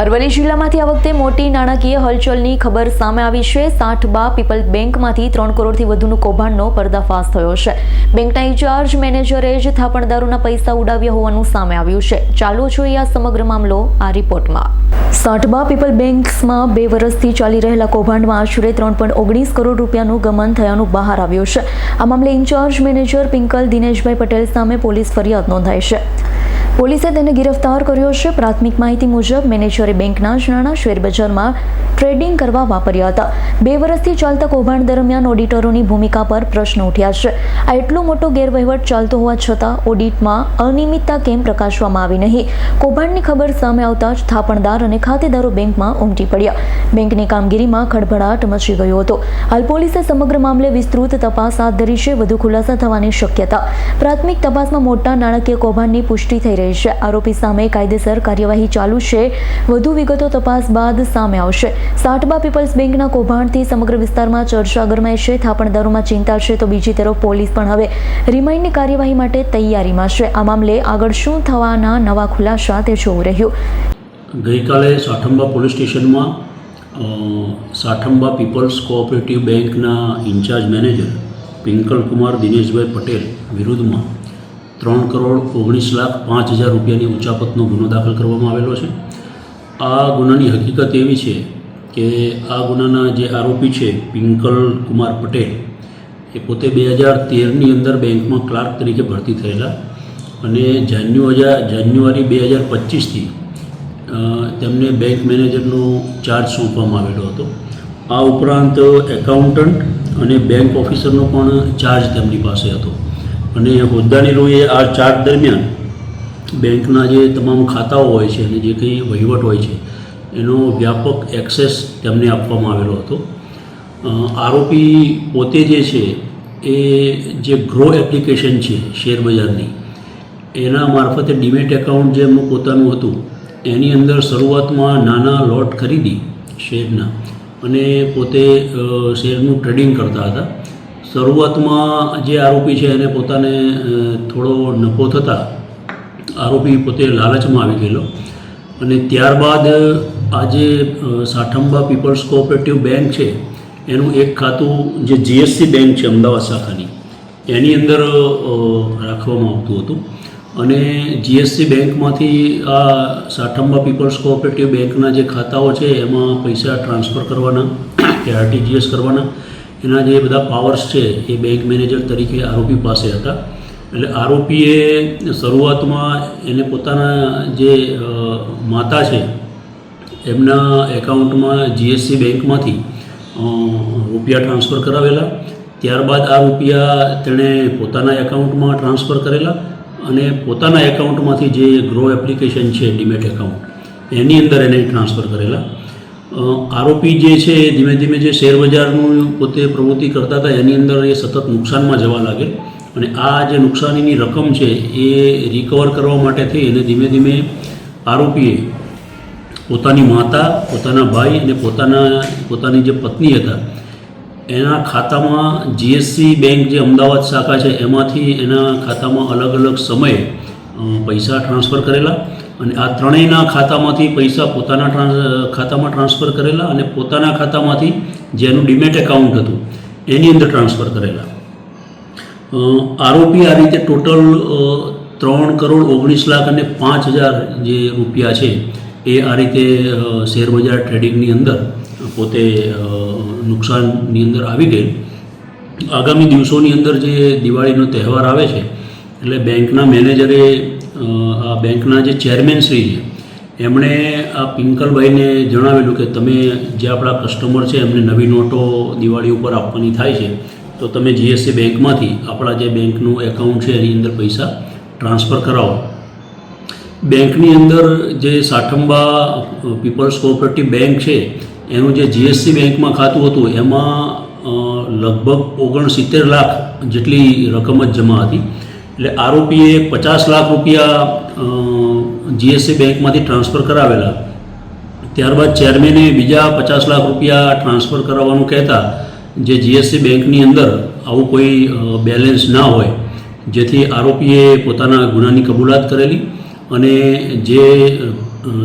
અરવલ્લી જિલ્લામાંથી આ વખતે મોટી નાણાકીય હલચલની ખબર સામે આવી છે. સાઠબા પીપલ બેંકમાંથી ત્રણ કરોડથી વધુનું કૌભાંડનો પર્દાફાશ થયો છે. બેંકના ઇન્ચાર્જ મેનેજરે જ થાપણદારોના પૈસા ઉડાવ્યા હોવાનું સામે આવ્યું છે. ચાલો જોઈએ આ સમગ્ર મામલો આ રિપોર્ટમાં. સાઠબા પીપલ બેંક્સમાં બે વર્ષથી ચાલી રહેલા કૌભાંડમાં આશરે ત્રણ પોઈન્ટ ઓગણીસ કરોડ રૂપિયાનું ગમન થયાનું બહાર આવ્યું છે. આ મામલે ઇન્ચાર્જ મેનેજર પિંકલ દિનેશભાઈ પટેલ સામે પોલીસ ફરિયાદ નોંધાઈ છે. પોલીસે તેને ગિરફ્તાર કર્યો છે. પ્રાથમિક માહિતી મુજબ, મેનેજરે બેંકના જ નાણાં શેરબજારમાં ટ્રેડિંગ કરવા વાપર્યા હતા. બે વર્ષથી ચાલતા કૌભાંડ દરમિયાન ઓડિટરોની ભૂમિકા પર પ્રશ્ન ઉઠ્યા છે. આ એટલો મોટો ગેરવહીવટ ચાલતો હોવા છતાં, ઓડિટમાં અનિયમિતતા કેમ પ્રકાશવામાં આવી નહીં? કૌભાંડની ખબર સામે આવતા જ થાપણદાર અને ખાતેદારો બેંકમાં ઉમટી પડ્યા. બેંકની કામગીરીમાં ખળભળાટ મચી ગયો હતો. હાલ પોલીસે સમગ્ર મામલે વિસ્તૃત તપાસ હાથ ધરી છે. વધુ ખુલાસા થવાની શક્યતા. પ્રાથમિક તપાસમાં મોટા નાણાકીય કૌભાંડની પુષ્ટિ થઈ રહી છે આરોપી સામે કાયદેસર કાર્યવાહી ચાલુ છે. વધુ વિગતો તપાસ બાદ સામે આવશે. સાઠબા પીપલ્સ બેંકના કૌભાંડથી સમગ્ર વિસ્તારમાં ચર્ચા ગરમાય છે. થાપણદારોમાં ચિંતા છે તો બીજી તરફ પોલીસ પણ હવે રિમાઇન્ડની કાર્યવાહી માટે તૈયારીમાં છે. આ મામલે આગળ શું થવાના નવા ખુલાસા તે જોવું રહ્યું. ગઈકાલે સાઠંબા પોલીસ સ્ટેશનમાં સાઠંબા પીપલ્સ કોઓપરેટિવ બેંકના ઇન્ચાર્જ મેનેજર પિંકલ કુમાર દિનેશભાઈ પટેલ વિરુદ્ધમાં ત્રણ કરોડ ઓગણીસ લાખ પાંચ હજાર રૂપિયાની ઉચાપતનો ગુનો દાખલ કરવામાં આવેલો છે. આ ગુનાની હકીકત એવી છે કે આ ગુનાના જે આરોપી છે, પિંકલ કુમાર પટેલ, એ પોતે બે હજાર તેરની અંદર બેંકમાં ક્લાર્ક તરીકે ભરતી થયેલા અને જાન્યુઆરી જાન્યુઆરી બે હજાર પચીસથી તેમને બેંક મેનેજરનો ચાર્જ સોંપવામાં આવેલો હતો. આ ઉપરાંત એકાઉન્ટન્ટ અને બેંક ઓફિસરનો પણ ચાર્જ તેમની પાસે હતો. અને હોદ્દાની રૂએ આ ચાર્જ દરમિયાન બેંકના જે તમામ ખાતાઓ હોય છે અને જે કંઈ વહીવટ હોય છે, એનો વ્યાપક એક્સેસ તેમને આપવામાં આવેલો હતો. આરોપી પોતે જે છે, એ જે ગ્રો એપ્લિકેશન છે શેર બજારની, એના મારફતે ડીમેટ એકાઉન્ટ જે એમનું પોતાનું હતું, એની અંદર શરૂઆતમાં નાના લોટ ખરીદી શેરના અને પોતે શેરનું ટ્રેડિંગ કરતા હતા. શરૂઆતમાં જે આરોપી છે એને પોતાને થોડો નફો થતાં આરોપી પોતે લાલચમાં આવી ગયેલો. અને ત્યારબાદ આજે સાઠંબા પીપલ્સ કોઓપરેટિવ બેંક છે, એનું એક ખાતું જે જીએસસી બેંક છે અમદાવાદ શાખાની, એની અંદર રાખવામાં આવતું હતું. અને જીએસસી બેંકમાંથી આ સાઠંબા પીપલ્સ કોઓપરેટિવ બેંકના જે ખાતાઓ છે, એમાં પૈસા ટ્રાન્સફર કરવાના, કે આરટીજીએસ કરવાના એના જે બધા પાવર્સ છે, એ બેંક મેનેજર તરીકે આરોપી પાસે હતા. એટલે આરોપીએ શરૂઆતમાં એને પોતાના જે માતા છે, એમના એકાઉન્ટમાં જીએસસી બેંકમાંથી રૂપિયા ટ્રાન્સફર કરાવેલા. ત્યારબાદ આ રૂપિયા તેણે પોતાના એકાઉન્ટમાં ટ્રાન્સફર કરેલા અને પોતાના એકાઉન્ટમાંથી જે ગ્રો એપ્લિકેશન છે ડીમેટ એકાઉન્ટ એની અંદર એને ટ્રાન્સફર કરેલા. આરોપી જે છે, એ ધીમે ધીમે જે શેર બજારનું પોતે પ્રવૃત્તિ કરતા હતા, એની અંદર એ સતત નુકસાનમાં જવા લાગે અને આ જે નુકસાનીની રકમ છે, એ રિકવર કરવા માટે થઈ અને ધીમે ધીમે આરોપીએ પોતાની માતા, પોતાના ભાઈ અને પોતાના, પોતાની જે પત્ની હતા, એના ખાતામાં જીએસસી બેંક જે અમદાવાદ શાખા છે, એમાંથી એના ખાતામાં અલગ અલગ સમયે પૈસા ટ્રાન્સફર કરેલા. અને આ ત્રણેયના ખાતામાંથી પૈસા પોતાના ખાતામાં ટ્રાન્સફર કરેલા અને પોતાના ખાતામાંથી જેનું ડિમેટ એકાઉન્ટ હતું, એની અંદર ટ્રાન્સફર કરેલા. આરોપી આ રીતે ટોટલ ત્રણ કરોડ ઓગણીસ લાખ અને પાંચ હજાર જે રૂપિયા છે, એ આ રીતે શેરબજાર ટ્રેડિંગની અંદર, પોતે નુકસાનની અંદર આવી ગઈ. આગામી દિવસોની અંદર જે દિવાળીનો તહેવાર આવે છે, એટલે બેંકના મેનેજરે આ બેંકના જે ચેરમેન શ્રી છે, એમણે આ પિંકલભાઈને જણાવેલું કે તમે જે આપણા કસ્ટમર છે, એમને નવી નોટો દિવાળી ઉપર આપવાની થાય છે, તો તમે જીએસસી બેંકમાંથી આપણા જે બેંકનું એકાઉન્ટ છે, એની અંદર પૈસા ટ્રાન્સફર કરાવો. બેંકની અંદર જે સાઠંબા પીપલ્સ કોઓપરેટિવ બેંક છે, એનું જે જીએસસી બેંકમાં ખાતું હતું, એમાં લગભગ ઓગણસિત્તેર લાખ જેટલી રકમ જ જમા હતી. એટલે આરોપીએ પચાસ લાખ રૂપિયા જીએસસી બેંકમાંથી ટ્રાન્સફર કરાવેલા. ત્યારબાદ ચેરમેને બીજા પચાસ લાખ રૂપિયા ટ્રાન્સફર કરાવવાનું કહેતા જે જીએસસી બેંકની અંદર આવું કોઈ બેલેન્સ ના હોય, જેથી આરોપીએ પોતાના ગુનાની કબૂલાત કરેલી અને જે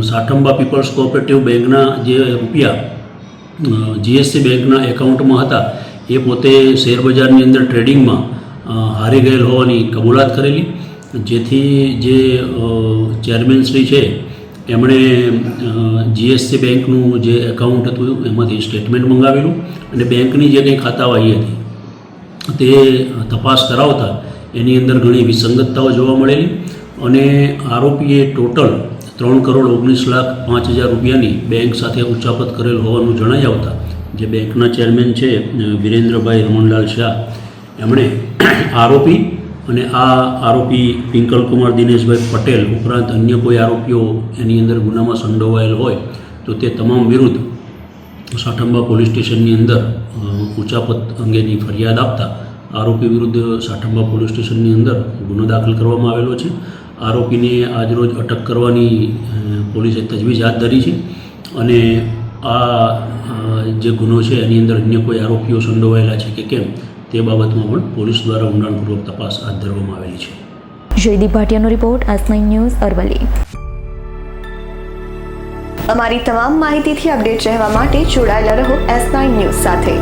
સાઠંબા પીપલ્સ કોઓપરેટિવ બેંકના જે રૂપિયા જીએસસી બેંકના એકાઉન્ટમાં હતા, એ પોતે શેરબજારની અંદર ટ્રેડિંગમાં હારી ગયેલ હોવાની કબૂલાત કરેલી. જેથી જે ચેરમેન છે, એમણે જીએસસી બેંકનું જે એકાઉન્ટ હતું, એમાંથી સ્ટેટમેન્ટ મંગાવેલું અને બેંકની જે કંઈ ખાતાવાહી હતી, તે તપાસ કરાવતા એની અંદર ઘણી વિસંગતતાઓ જોવા મળેલી અને આરોપીએ ટોટલ ત્રણ કરોડ ઓગણીસ લાખ પાંચ હજાર રૂપિયાની બેંક સાથે ઉચાપત કરેલ હોવાનું જણાઈ આવતા, જે બેંકના ચેરમેન છે વિરેન્દ્રભાઈ રમણલાલ શાહ એમણે આરોપી અને આ આરોપી પિંકલકુમાર દિનેશભાઈ પટેલ ઉપરાંત અન્ય કોઈ આરોપીઓ એની અંદર ગુનામાં સંડોવાયેલ હોય તો તે તમામ વિરુદ્ધ સાઠંબા પોલીસ સ્ટેશનની અંદર અ, અંગેની ફરિયાદ આપતા આરોપી વિરુદ્ધ સાઠંબા પોલીસ સ્ટેશનની અંદર ગુનો દાખલ કરવામાં આવેલો છે. આરોપીને આજરોજ અટક કરવાની પોલીસે તજવીજ હાથ ધરી છે અને આ જે ગુનો છે એની અંદર અન્ય કોઈ આરોપીઓ સંડોવાયેલા છે કે કેમ તે બાબતમાં પણ પોલીસ દ્વારા ઊંડાણપૂર્વક તપાસ હાથ ધરવામાં આવેલી છે. જયદીપ ભાટિયાનો રિપોર્ટ એસ ન્યૂઝ અરવલી અમારી તમામ માહિતીથી અપડેટ રહેવા માટે જોડાયેલા રહો એસ નાઇન ન્યૂઝ સાથે.